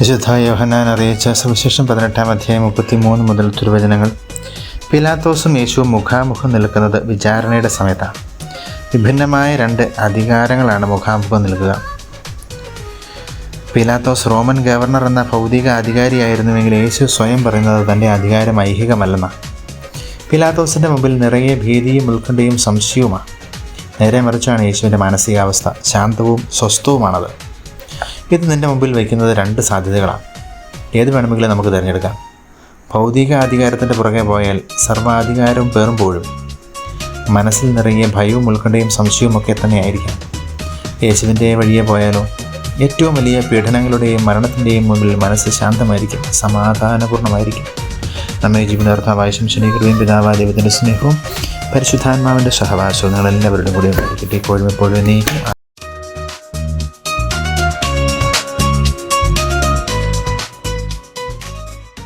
വിശുദ്ധ യോഹനാൻ അറിയിച്ച സുവിശേഷം പതിനെട്ടാം അധ്യായം മുപ്പത്തി മൂന്ന് മുതൽ തിരുവചനങ്ങൾ. പിലാത്തോസും യേശുവും മുഖാമുഖം നിൽക്കുന്നത് വിചാരണയുടെ സമയത്താണ്. വിഭിന്നമായ രണ്ട് അധികാരങ്ങളാണ് മുഖാമുഖം നിൽക്കുക. പിലാത്തോസ് റോമൻ ഗവർണർ എന്ന ഭൗതിക അധികാരിയായിരുന്നുവെങ്കിൽ യേശു സ്വയം പറയുന്നത് തന്റെ അധികാരം ഐഹികമല്ലെന്ന. പിലാത്തോസിന്റെ മുമ്പിൽ നിറയെ ഭീതിയും ഉത്കണ്ഠയും സംശയവുമാണ്. നേരെ മറിച്ചാണ് യേശുവിന്റെ മാനസികാവസ്ഥ. ശാന്തവും സ്വസ്ഥവുമാണത്. ഇത് നിന്റെ മുമ്പിൽ വയ്ക്കുന്നത് രണ്ട് സാധ്യതകളാണ്. ഏത് വേണമെങ്കിലും നമുക്ക് തിരഞ്ഞെടുക്കാം. ഭൗതിക അധികാരത്തിന്റെ പുറകെ പോയാൽ സർവാധികാരവും പേറുമ്പോഴും മനസ്സിൽ നിറയെ ഭയവും ഉത്കണ്ഠയും സംശയവും ഒക്കെ തന്നെയായിരിക്കാം. യേശുവിന്റെ വഴിയെ പോയാലോ? ഏറ്റവും വലിയ പീഡനങ്ങളുടെയും മരണത്തിന്റെയും മുമ്പിൽ മനസ്സ് ശാന്തമായിരിക്കും സമാധാനപൂർണമായിരിക്കും നമ്മെ ജീവനാർത്ഥാവായ ശംശനീകൃതയും പിതാവായ ദൈവത്തിന്റെ സ്നേഹവും പരിശുദ്ധാത്മാവിന്റെ സഹവാസവും നിങ്ങളെല്ലാവരുടെയും കൂടെ ഉണ്ടായിരിക്കട്ടെ ഇപ്പോഴും എപ്പോഴും നീ